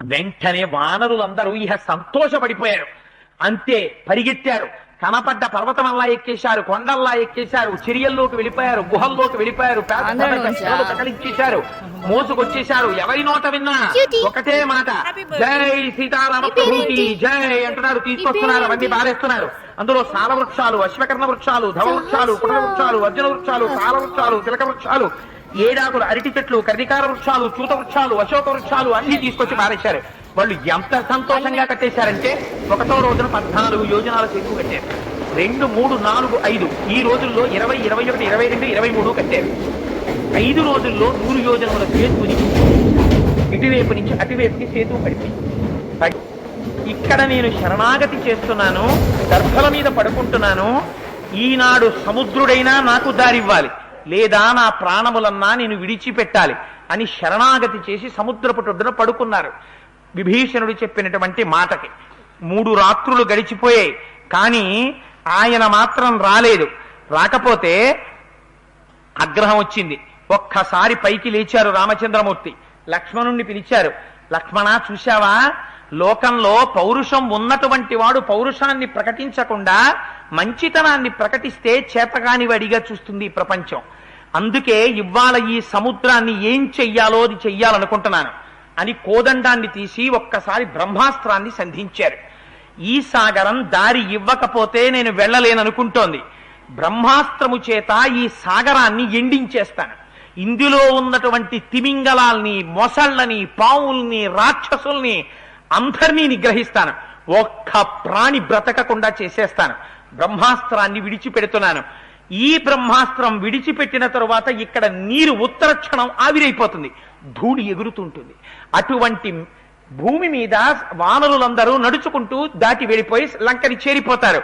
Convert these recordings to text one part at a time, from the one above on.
వెంటనే వానరులందరూ ఇహ సంతోషపడిపోయారు. అంతే పరిగెత్తారు. కనపడ్డ పర్వతమల్లా ఎక్కేశారు కొండల్లా ఎక్కేశారు చిరియల్లోకి వెళ్ళిపోయారు గుహల్లోకి వెళ్ళిపోయారు తగలించేశారు మోసుకొచ్చేశారు. ఎవరి నోట విన్నా. ఒకటే మాట. జై సీతారామ? ప్రభుకి జై అంటున్నారు తీసుకొస్తున్నారు అవన్నీ బారేస్తున్నారు అందులో సాల వృక్షాలు అశ్వకర్ణ వృక్షాలు ధవ వృక్షాలు పుట్ట వృక్షాలు అర్జున వృక్షాలు తాళ వృక్షాలు తిలక వృక్షాలు ఏడాకులు అరటి చెట్లు కర్ణికార వృక్షాలు చూత వృక్షాలు అశోక వృక్షాలు అన్ని తీసుకొచ్చి మారేశారు. వాళ్ళు ఎంత సంతోషంగా కట్టేశారంటే ఒకటో రోజున పద్నాలుగు యోజనాల సేతు కట్టారు. రెండు మూడు నాలుగు ఐదు. ఈ రోజుల్లో ఇరవై ఇరవై ఒకటి ఇరవై రెండు ఇరవై మూడు కట్టారు. ఐదు రోజుల్లో నూరు యోజనముల సేతుని ఇటువైపు నుంచి అటువైపుకి సేతు కడిపి ఇక్కడ నేను శరణాగతి చేస్తున్నాను దర్భల మీద పడుకుంటున్నాను. ఈనాడు సముద్రుడైనా నాకు దారివ్వాలి లేదా నా ప్రాణములన్నా నేను విడిచిపెట్టాలి అని శరణాగతి చేసి సముద్రపు ఒడ్డున పడుకున్నారు. విభీషణుడు చెప్పినటువంటి మాటకి మూడు రాత్రులు గడిచిపోయాయి కానీ ఆయన మాత్రం రాలేదు. రాకపోతే ఆగ్రహం వచ్చింది. ఒక్కసారి పైకి లేచారు రామచంద్రమూర్తి. లక్ష్మణుణ్ణి పిలిచారు. లక్ష్మణ చూశావా? లోకంలో పౌరుషం ఉన్నటువంటి వాడు పౌరుషాన్ని ప్రకటించకుండా మంచితనాన్ని ప్రకటిస్తే చేతగాని వాడిగా చూస్తుంది ప్రపంచం. అందుకే ఇవాళ ఈ సముద్రాన్ని ఏం చెయ్యాలో అది చెయ్యాలనుకుంటున్నాను అని కోదండాన్ని తీసి ఒక్కసారి బ్రహ్మాస్త్రాన్ని సంధించారు. ఈ సాగరం దారి ఇవ్వకపోతే నేను వెళ్ళలేననుకుంటోంది. బ్రహ్మాస్త్రము చేత ఈ సాగరాన్ని ఎండించేస్తాను. ఇందులో ఉన్నటువంటి తిమింగలాల్ని మొసళ్ళని పావుల్ని రాక్షసుల్ని అందరినీ నిగ్రహిస్తాను. ఒక్క ప్రాణి బ్రతకకుండా చేసేస్తాను. బ్రహ్మాస్త్రాన్ని విడిచిపెడుతున్నాను. ఈ బ్రహ్మాస్త్రం విడిచిపెట్టిన తరువాత ఇక్కడ నీరు ఉత్తర క్షణం ఆవిరైపోతుంది. ధూళి ఎగురుతుంటుంది. అటువంటి భూమి మీద వానరులందరూ నడుచుకుంటూ దాటి వెళ్ళిపోయి లంకని చేరిపోతారు.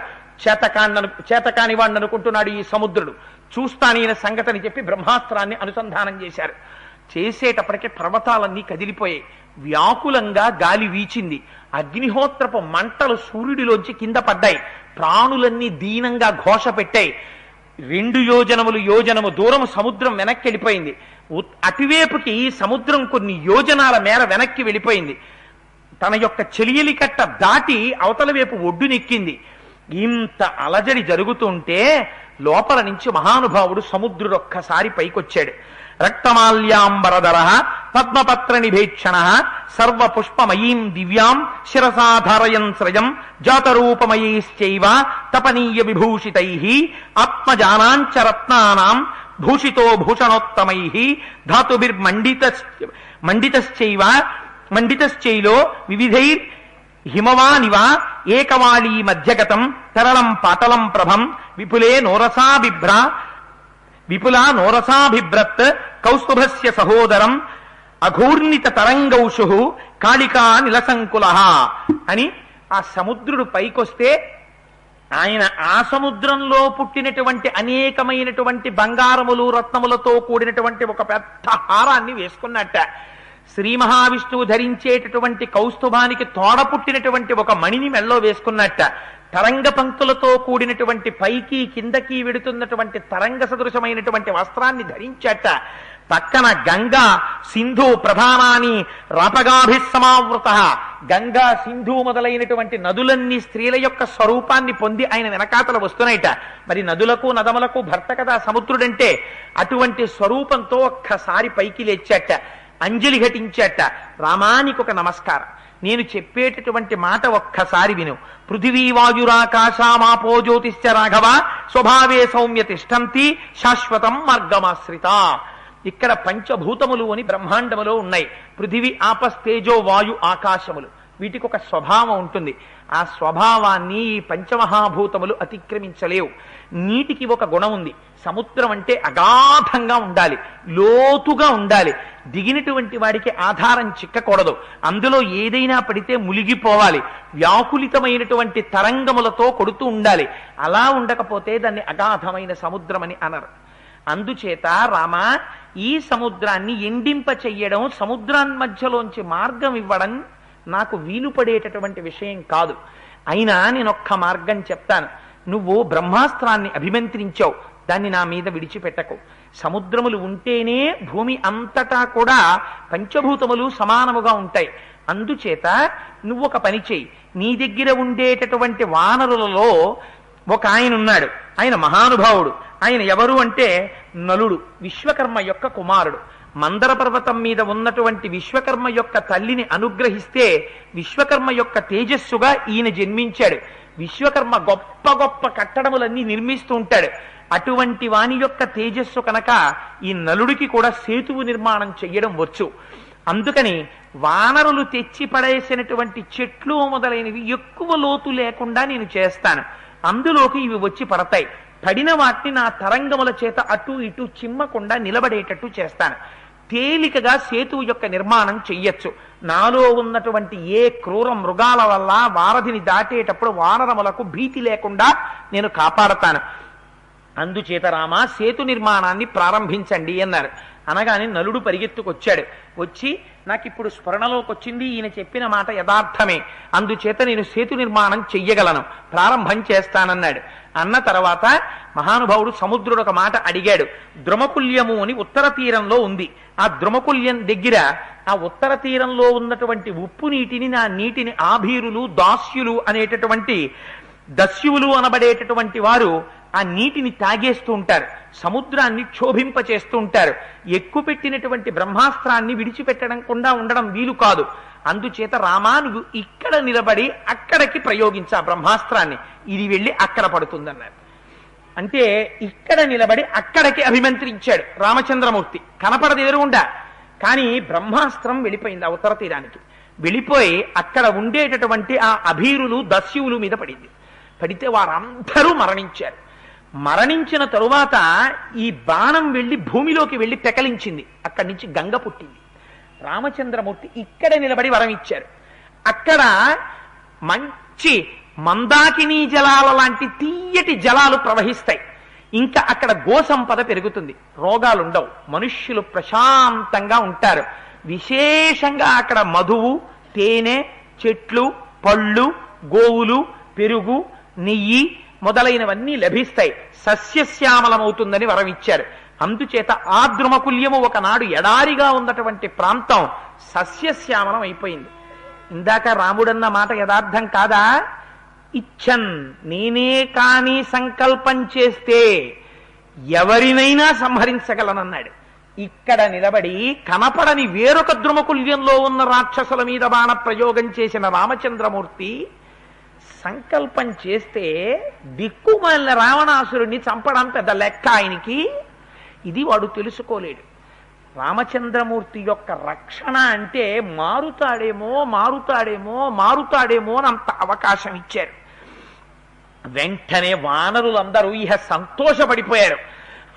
చేతకాన్ని చేతకాని వాడిని అనుకుంటున్నాడు ఈ సముద్రుడు. చూస్తాను ఈయన సంగతిని చెప్పి బ్రహ్మాస్త్రాన్ని అనుసంధానం చేశారు. చేసేటప్పటికే పర్వతాలన్నీ కదిలిపోయాయి. వ్యాకులంగా గాలి వీచింది. అగ్నిహోత్రపు మంటలు సూర్యుడిలోంచి కింద పడ్డాయి. ప్రాణులన్నీ దీనంగా ఘోష పెట్టాయి రెండు యోజనములు యోజనము దూరం సముద్రం వెనక్కి వెళ్ళిపోయింది. అటువైపుకి సముద్రం కొన్ని యోజనాల మేర వెనక్కి వెళ్ళిపోయింది. తన యొక్క చెలియలి కట్ట దాటి అవతల వైపు ఒడ్డునెక్కింది ఇంత అలజడి జరుగుతుంటే లోపల నుంచి మహానుభావుడు సముద్రుడు ఒక్కసారి పైకొచ్చాడు. రక్తమాల్యాంబరధర పద్మపత్ర నిభేక్షణ సర్వ పుష్పమయీం దివ్యాం శిరసాధరయన్ శ్రయం జాతరూపమయీశ్చైవ తపనీయ విభూషితై ఆత్మజానాంచ రత్నానాం భూషితో భూషణోత్తమై ధాతుభిర్మండిత మండితశ్చైవ మండితశ్చైలో వివిధైర్ హిమవానివ ఏకవాళీ మధ్యగతం తరళం పాటలం ప్రభం విపులే నోరసా బిభ్ర విపుల నోరసాభిభ్రత్ కౌస్తుభస్య సహోదరం అఘూర్ణిత తరంగౌషు కాళికా నిలసంకుల అని ఆ సముద్రుడు పైకొస్తే ఆయన ఆ సముద్రంలో పుట్టినటువంటి అనేకమైనటువంటి బంగారములు రత్నములతో కూడినటువంటి ఒక పెద్ద హారాన్ని వేసుకున్నట్ట. శ్రీ మహావిష్ణువు ధరించేటటువంటి కౌస్తుభానికి తోడ పుట్టినటువంటి ఒక మణిని మెల్లో వేసుకున్నట్ట. తరంగ పంక్తులతో కూడినటువంటి పైకి కిందకి విడుతున్నటువంటి తరంగ సదృశమైనటువంటి వస్త్రాన్ని ధరించట పక్కన గంగా సింధు ప్రధానాన్ని రాపగాభిసమావృత గంగా సింధు మొదలైనటువంటి నదులన్నీ స్త్రీల యొక్క స్వరూపాన్ని పొంది ఆయన వెనకాతల వస్తున్నాయిట. మరి నదులకు నదములకు భర్త కదా సముద్రుడంటే అటువంటి స్వరూపంతో ఒక్కసారి పైకి లేచాట. అంజలి ఘటించాట. రామానికి ఒక నమస్కారం. నేను చెప్పేటటువంటి మాట ఒక్కసారి విను. పృథివీ వాయురాకాశామాపో జ్యోతిశ్చ రాఘవ స్వభావే సౌమ్య తిష్టంతి శాశ్వతం మార్గమాశ్రిత. ఇక్కడ పంచభూతములు అని బ్రహ్మాండములో ఉన్నాయి. పృథివీ ఆపస్తేజో వాయు ఆకాశములు. వీటికి ఒక స్వభావం ఉంటుంది. ఆ స్వభావాన్ని ఈ పంచమహాభూతములు అతిక్రమించలేవు. నీటికి ఒక గుణం ఉంది. సముద్రం అంటే అగాధంగా ఉండాలి. లోతుగా ఉండాలి. దిగినటువంటి వాడికి ఆధారం చిక్కకూడదు. అందులో ఏదైనా పడితే ములిగిపోవాలి. వ్యాకులితమైనటువంటి తరంగములతో కొడుతూ ఉండాలి. అలా ఉండకపోతే దాన్ని అగాధమైన సముద్రం అని అనరు. అందుచేత రామ ఈ సముద్రాన్ని ఎండింప చెయ్యడం సముద్రాన్ని మధ్యలోంచి మార్గం ఇవ్వడం నాకు వీలు పడేటటువంటి విషయం కాదు. అయినా నేను ఒక్క మార్గం చెప్తాను. నువ్వు బ్రహ్మాస్త్రాన్ని అభిమంత్రించావు. దాన్ని నా మీద విడిచిపెట్టకు. సముద్రములు ఉంటేనే భూమి అంతటా కూడా పంచభూతములు సమానముగా ఉంటాయి. అందుచేత నువ్వు ఒక పని చెయ్యి. నీ దగ్గర ఉండేటటువంటి వానరులలో ఒక ఆయన ఉన్నాడు ఆయన మహానుభావుడు. ఆయన ఎవరు అంటే నలుడు విశ్వకర్మ యొక్క కుమారుడు. మందర పర్వతం మీద ఉన్నటువంటి విశ్వకర్మ యొక్క తల్లిని అనుగ్రహిస్తే విశ్వకర్మ యొక్క తేజస్సుగా ఈయన జన్మించాడు. విశ్వకర్మ గొప్ప గొప్ప కట్టడములన్నీ నిర్మిస్తూ ఉంటాడు. అటువంటి వాని యొక్క తేజస్సు కనుక ఈ నలుడికి కూడా సేతువు నిర్మాణం చెయ్యడం వచ్చు. అందుకని వానరులు తెచ్చి పడేసినటువంటి చెట్లు మొదలైనవి ఎక్కువ లోతు లేకుండా నేను చేస్తాను. అందులోకి ఇవి వచ్చి పడతాయి. పడిన వాటిని నా తరంగముల చేత అటు ఇటు చిమ్మకుండా నిలబడేటట్టు చేస్తాను. తేలికగా సేతువు యొక్క నిర్మాణం చెయ్యొచ్చు. నాలో ఉన్నటువంటి ఏ క్రూర మృగాల వల్ల వారధిని దాటేటప్పుడు వానరములకు భీతి లేకుండా నేను కాపాడతాను. అందుచేత రామ సేతు నిర్మాణాన్ని ప్రారంభించండి అన్నారు. అనగానే నలుడు పరిగెత్తుకొచ్చాడు. వచ్చి నాకు ఇప్పుడు స్మరణలోకి వచ్చింది ఈయన చెప్పిన మాట యథార్థమే. అందుచేత నేను సేతు నిర్మాణం చెయ్యగలను. ప్రారంభం చేస్తానన్నాడు. అన్న తర్వాత మహానుభావుడు సముద్రుడు ఒక మాట అడిగాడు. ద్రుమకుల్యము అని ఉత్తర తీరంలో ఉంది. ఆ ద్రుమకుల్యం దగ్గర ఆ ఉత్తర తీరంలో ఉన్నటువంటి ఉప్పు నీటిని నా నీటిని ఆభీరులు దాస్యులు అనేటటువంటి దస్యువులు అనబడేటటువంటి వారు ఆ నీటిని తాగేస్తూ ఉంటారు సముద్రాన్ని క్షోభింప చేస్తూ ఉంటారు ఎక్కువ పెట్టినటువంటి బ్రహ్మాస్త్రాన్ని విడిచిపెట్టడం కుండా ఉండడం వీలు కాదు. అందుచేత రామా నువ్వు ఇక్కడ నిలబడి అక్కడికి ప్రయోగించా బ్రహ్మాస్త్రాన్ని. ఇది వెళ్ళి అక్కడ పడుతుందన్నారు. అంటే ఇక్కడ నిలబడి అక్కడికి అభిమంత్రించాడు రామచంద్రమూర్తి. కనపడదు ఎదురుగుండా. కానీ బ్రహ్మాస్త్రం వెళ్ళిపోయింది ఆ ఉత్తర తీరానికి. వెళ్ళిపోయి అక్కడ ఉండేటటువంటి ఆ అభీరులు దస్యువులు మీద పడింది. పడితే వారందరూ మరణించారు. మరణించిన తరువాత ఈ బాణం వెళ్ళి భూమిలోకి వెళ్ళి పెకలించింది. అక్కడి నుంచి గంగ పుట్టింది. రామచంద్రమూర్తి ఇక్కడ నిలబడి వరం ఇచ్చారు. అక్కడ మంచి మందాకినీ జలాల లాంటి తీయటి జలాలు ప్రవహిస్తాయి. ఇంకా అక్కడ గోసంపద పెరుగుతుంది. రోగాలుండవు. మనుష్యులు ప్రశాంతంగా ఉంటారు. విశేషంగా అక్కడ మధువు తేనె చెట్లు పళ్ళు గోవులు పెరుగు నెయ్యి మొదలైనవన్నీ లభిస్తాయి. సస్యశ్యామలమవుతుందని వరం ఇచ్చారు అందుచేత ఆ ద్రుమకుల్యము ఒకనాడు ఎడారిగా ఉన్నటువంటి ప్రాంతం సస్యశ్యామలం అయిపోయింది. ఇందాక రాముడన్న మాట యథార్థం కాదా? ఇచ్చన్ నేనే కాని సంకల్పం చేస్తే ఎవరినైనా సంహరించగలనన్నాడు. ఇక్కడ నిలబడి కనపడని వేరొక ద్రుమకుల్యంలో ఉన్న రాక్షసుల మీద బాణ ప్రయోగం చేసిన రామచంద్రమూర్తి సంకల్పం చేస్తే దిక్కుమాలిన రావణాసురుడిని చంపడం పెద్ద లెక్క ఆయనకి. ఇది వాడు తెలుసుకోలేడు. రామచంద్రమూర్తి యొక్క రక్షణ అంటే మారుతాడేమో మారుతాడేమో మారుతాడేమో అని అంత అవకాశం ఇచ్చారు. వెంటనే వానరులందరూ ఇహ సంతోషపడిపోయారు.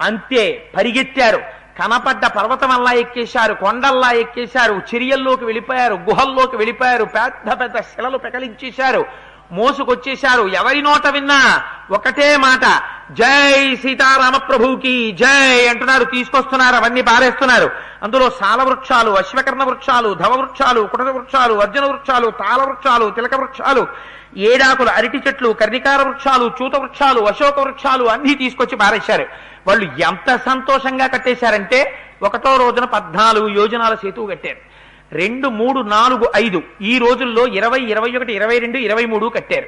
అంతే పరిగెత్తారు. కనపడ్డ పర్వతమల్లా ఎక్కేశారు కొండల్లా ఎక్కేశారు చిరియల్లోకి వెళ్ళిపోయారు గుహల్లోకి వెళ్ళిపోయారు పెద్ద పెద్ద శిలలు పెకలించేశారు. మోసుకొచ్చేశారు. ఎవరి నోట విన్నా ఒకటే మాట. జై సీతారామ ప్రభుకి జై అంటున్నారు. తీసుకొస్తున్నారు అవన్నీ పారేస్తున్నారు. అందులో సాల వృక్షాలు అశ్వకర్ణ వృక్షాలు ధవ వృక్షాలు కుటద వృక్షాలు అర్జున వృక్షాలు తాళ వృక్షాలు తిలక వృక్షాలు ఏడాకులు అరటి చెట్లు కర్ణికార వృక్షాలు చూత వృక్షాలు అశోక వృక్షాలు అన్ని తీసుకొచ్చి పారేశారు. వాళ్ళు ఎంత సంతోషంగా కట్టేశారంటే ఒకటో రోజున పద్నాలుగు యోజనాల సేతువు కట్టారు. రెండు మూడు నాలుగు ఐదు. ఈ రోజుల్లో ఇరవై ఇరవై ఒకటి ఇరవై రెండు ఇరవై మూడు కట్టారు.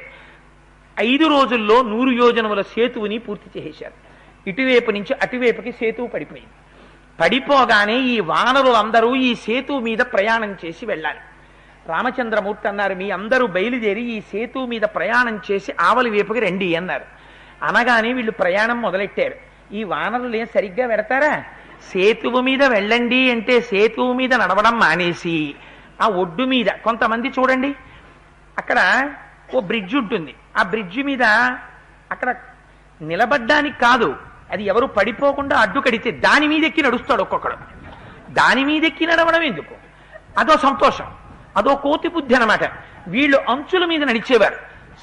ఐదు రోజుల్లో నూరు యోజనముల సేతువుని పూర్తి చేసేశారు. ఇటువైపు నుంచి అటువైపుకి సేతువు పడిపోయింది. పడిపోగానే ఈ వానరులందరూ ఈ సేతువు మీద ప్రయాణం చేసి వెళ్ళాలి. రామచంద్రమూర్తి అన్నారు మీ అందరూ బయలుదేరి ఈ సేతువు మీద ప్రయాణం చేసి ఆవలి వైపుకి రండి అన్నారు. అనగానే వీళ్ళు ప్రయాణం మొదలెట్టారు. ఈ వానరులు ఏం సరిగ్గా పెడతారా సేతువు మీద వెళ్ళండి అంటే సేతువు మీద నడవడం మానేసి ఆ ఒడ్డు మీద కొంతమంది చూడండి అక్కడ ఓ బ్రిడ్జ్ ఉంటుంది. ఆ బ్రిడ్జ్ మీద అక్కడ నిలబడ్డానికి కాదు అది ఎవరు పడిపోకుండా అడ్డు కడితే దాని మీద ఎక్కి నడుస్తాడు ఒక్కొక్కడు. దాని మీద ఎక్కి నడవడం ఎందుకు? అదో సంతోషం అదో కోతి బుద్ధి అనమాట వీళ్ళు అంచుల మీద నడిచేవారు.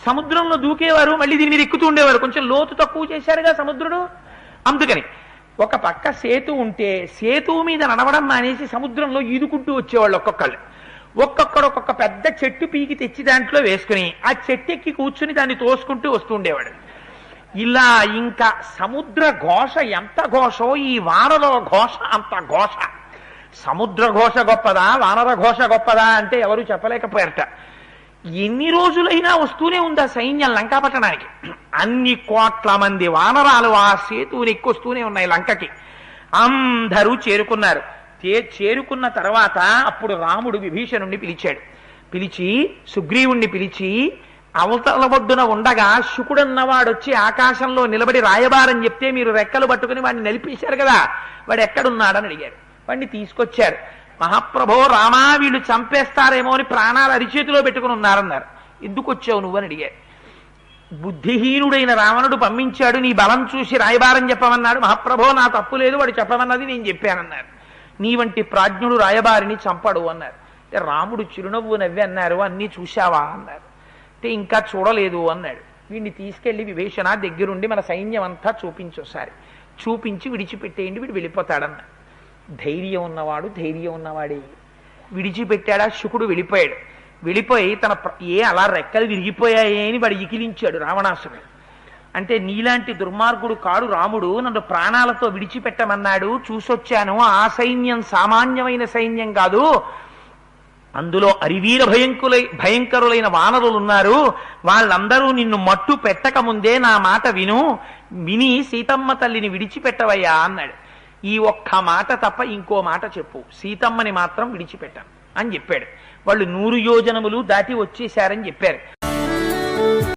సముద్రంలో దూకేవారు మళ్ళీ దీని మీద ఎక్కుతూ ఉండేవారు. కొంచెం లోతు తక్కువ చేశారుగా సముద్రుడు. అందుకని ఒక పక్క సేతు ఉంటే సేతు మీద నడవడం మానేసి సముద్రంలో ఈదుకుంటూ వచ్చేవాళ్ళు ఒక్కొక్కళ్ళు. ఒక్కొక్కడు ఒక్కొక్క పెద్ద చెట్టు పీకి తెచ్చి దాంట్లో వేసుకుని ఆ చెట్టు ఎక్కి కూర్చుని దాన్ని తోసుకుంటూ వస్తుండేవాడు ఇలా ఇంకా సముద్ర ఘోష ఎంత ఘోషో ఈ వానలో ఘోష అంత ఘోష. సముద్ర ఘోష గొప్పదా వానర ఘోష గొప్పదా అంటే ఎవరు చెప్పలేకపోయారట. ఎన్ని రోజులైనా వస్తూనే ఉంది ఆ సైన్యం లంకాపట్టణానికి. అన్ని కోట్ల మంది వానరాలు ఆ సేతువుని ఎక్కొస్తూనే ఉన్నాయి లంకకి. అందరూ చేరుకున్నారు. చేరుకున్న తర్వాత అప్పుడు రాముడు విభీషణుణ్ణి పిలిచాడు. పిలిచి సుగ్రీవుణ్ణి పిలిచి అవతల ఒడ్డున ఉండగా శుకుడన్నవాడు వచ్చి ఆకాశంలో నిలబడి రాయబారని చెప్తే మీరు రెక్కలు పట్టుకుని వాడిని నలిపేశారు కదా. వాడు ఎక్కడున్నాడని అడిగారు. వాడిని తీసుకొచ్చారు. మహాప్రభో రామా వీళ్ళు చంపేస్తారేమో అని ప్రాణాలు అరిచేతిలో పెట్టుకుని ఉన్నారన్నారు. ఎందుకు వచ్చావు నువ్వని అడిగారు. బుద్ధిహీనుడైన రావణుడు పంపించాడు నీ బలం చూసి రాయబారం చెప్పమన్నాడు. మహాప్రభో నా తప్పు లేదు వాడు చెప్పమన్నది నేను చెప్పానన్నారు. నీ వంటి ప్రాజ్ఞుడు రాయబారిని చంపడు అన్నారు. అంటే రాముడు చిరునవ్వు నవ్వి అన్నారు అన్నీ చూశావా? అన్నారు. అంటే ఇంకా చూడలేదు అన్నాడు. వీడిని తీసుకెళ్ళి విభీషణ దగ్గరుండి మన సైన్యం అంతా చూపించోసారి చూపించి విడిచిపెట్టేయండి వీడు వెళ్ళిపోతాడన్నారు. ధైర్యం ఉన్నవాడు ధైర్యం ఉన్నవాడే. విడిచిపెట్టాడా? శుకుడు వెళ్ళిపోయాడు. వెళ్ళిపోయి తన ఏ అలా రెక్కలు విరిగిపోయాయే అని వాడు ఇకిలించాడు రావణాసురుడు. అంటే నీలాంటి దుర్మార్గుడు కాడు రాముడు నన్ను ప్రాణాలతో విడిచిపెట్టమన్నాడు చూసొచ్చాను. ఆ సైన్యం సామాన్యమైన సైన్యం కాదు. అందులో అరివీర భయంకులై భయంకరులైన వానరులు ఉన్నారు వాళ్ళందరూ నిన్ను మట్టు పెట్టక ముందే నా మాట విను. విని సీతమ్మ తల్లిని విడిచిపెట్టవయ్యా అన్నాడు. ఈ ఒక్క మాట తప్ప ఇంకో మాట చెప్పు. సీతమ్మని మాత్రం విడిచిపెట్టాను. అని చెప్పాడు. వాళ్ళు నూరు యోజనములు దాటి వచ్చేశారని చెప్పారు.